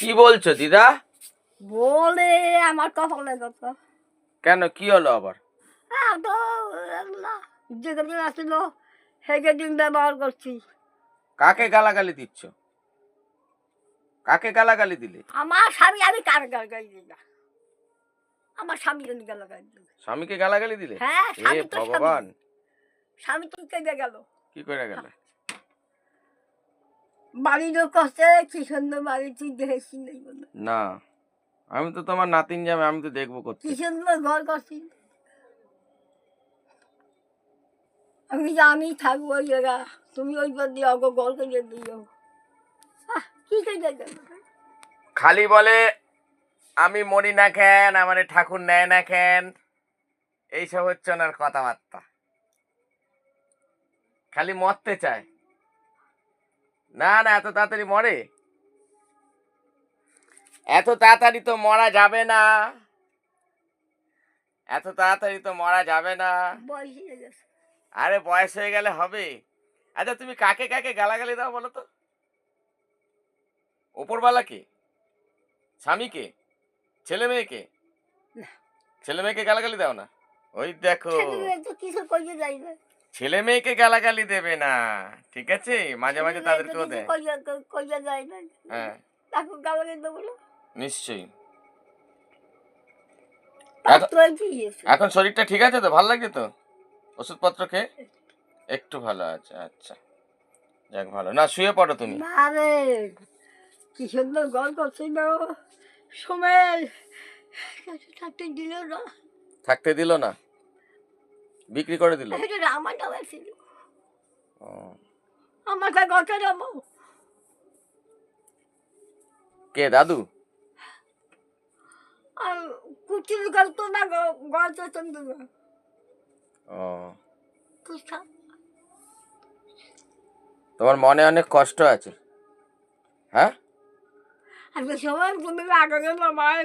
কি বলছো দিদা? বলে আমার কপালে কত কেন কি হলো আবার? আসছিল সেকে দিন ব্যবহার করছি। কাকে গালাগালি দিচ্ছ? কাকে গালাগালি দিলে? আমার স্বামী আমি কার গাল গাই দিই না? আমার স্বামী জন্য গেল গাই দিই স্বামীকে গালাগালি দিলে? হ্যাঁ ভগবান স্বামী। স্বামী। তো কেটে গেল? কি করে গেল? বাড়ি লোক করছে কি সুন্দর বাড়ি তুই দেখেছি না আমি তো তোমার নাতিন যাবে আমি তো দেখব করতে। কি সুন্দর ঘর করছি। আমি আমি থাকব ওই জায়গা তুমি ওই পর দিয়ে অগো ঘর করে দিও কি খালি বলে আমি মরি না কেন আমার ঠাকুর নেয় না কেন? এইসব হচ্ছে ওনার কথাবার্তা। খালি মরতে চায়। না না এত তাড়াতাড়ি মরে। এত তাড়াতাড়ি তো মরা যাবে না। এত তাড়াতাড়ি তো মরা যাবে না। বয়স হয়ে আরে বয়স হয়ে গেলে হবে। আচ্ছা তুমি কাকে কাকে গালাগালি দাও বলো তো? ওপরওয়ালা কে? স্বামীকে ছেলে মেয়েকে। ছেলে মেয়েকে গালাগালি দাও না। ওই দেখো। কিছু কইতে যাই না ছেলে মেয়েকে গালাগালি দেবে না ঠিক আছে? মাঝে মাঝে তাদেরকেও দেয় কইতে যায় না হ্যাঁ। তাকে গালাগালি দেবো না? নিশ্চয়ই? এখন শরীরটা ঠিক আছে তো? ভালো লাগছে তো? ওষুধপত্র খেয়ে? একটু ভালো আছে আচ্ছা। যাক ভালো। না শুয়ে পড়ো তুমি। কি সুন্দর গল্প করছিল সময় থাকতে দিল না। থাকতে দিল না? বিক্রি করে দিল? আমার নাম ছিল কাছে গল্প নাম কে দাদু? আর কুচির গল্প না গল্প চন্দ্র ও। তোমার মনে অনেক কষ্ট আছে। হ্যাঁ? আজকে সবাই তুমি আগে গেল আমার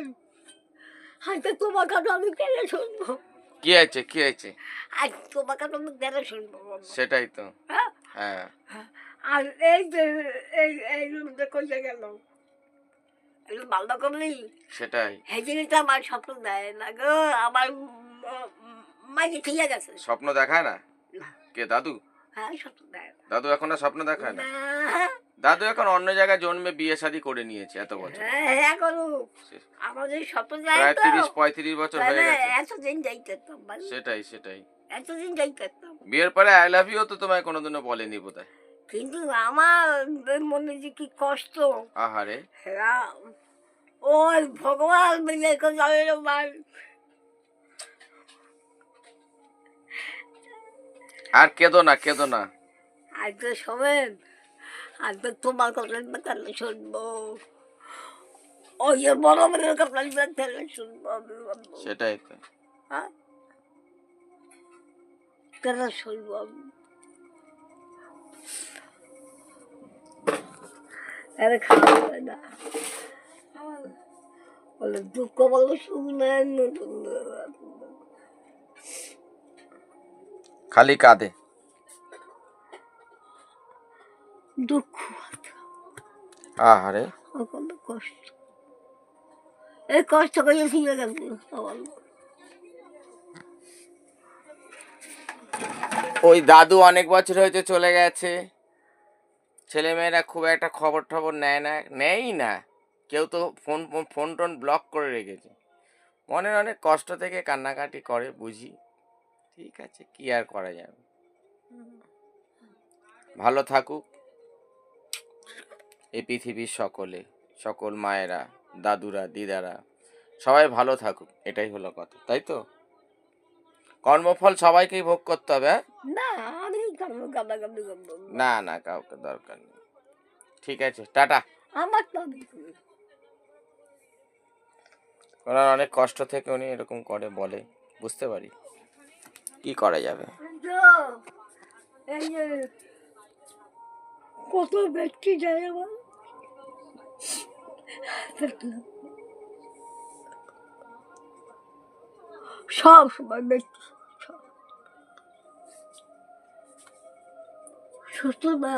আজকে তোমার কথা আমি কেন শুনব? কি আছে কি আছে? আজ তোমার কথা আমি কেন শুনব সেটাই তো। হ্যাঁ? হ্যাঁ। আর এই যে এই এই রুমটা কইতে গেল? একটু ভালো করলি? সেটাই। এই জিনিসটা আমার স্বপ্ন দেয় না গো আমার মাঝে ঠিক গেছে। স্বপ্ন দেখায় না। কে দাদু? হ্যাঁ স্বপ্ন দেয় দাদু এখন আর স্বপ্ন দেখায় না। দাদু এখন অন্য জায়গায় জন্মে বিয়ে শাদী করে নিয়েছে এত বছর। হ্যাঁ হ্যাঁ আমাদের স্বপ্ন প্রায় তিরিশ পঁয়ত্রিশ বছর হয়ে গেছে। এতদিন পারতাম সেটাই সেটাই। এতদিন বিয়ের পরে আই লাভ ইউ তো তোমায় কোনোদিনও বলেনি বোধহয়। কিন্তু আমার মনে যে কি কষ্ট। আহারে। হ্যাঁ, ওই ভগবান মিলে আমার। আর কেদো না কেদো না। আজ তো তো তোমার কথা তাহলে শুনব। ওই বড় মেয়ের কথা তাহলে শুনব সেটাই তো। হ্যাঁ? কেন শুনব আমি? আরে খাওয়া না। বলে দুঃখ বলো নতুন খালি কাঁদে। দুঃখ আহারে। কত কষ্ট। এই কষ্ট করে ফিরে আমার ওই দাদু অনেক বছর হয়েছে চলে গেছে। ছেলেমেয়েরা খুব একটা খবর টবর নেয় না নেয়ই না। কেউ তো ফোন ফোন টোন ব্লক করে রেখেছে। মনের অনেক কষ্ট থেকে কান্নাকাটি করে বুঝি। ঠিক আছে কি আর করা যাবে? ভালো থাকুক। এই পৃথিবীর সকলে সকল মায়েরা দাদুরা দিদারা সবাই ভালো থাকুক এটাই হলো কথা তাই তো? কর্মফল সবাইকেই ভোগ করতে হবে হ্যাঁ? না না কাউকে দরকার নেই। ঠিক আছে টাটা। আমার। ওনার অনেক কষ্ট থেকে উনি এরকম করে বলে বুঝতে পারি। কি করা যাবে? যে কত ব্যক্তি যায় আমার দেখলাম। সব সময় ব্যক্তি সব। সুস্থ না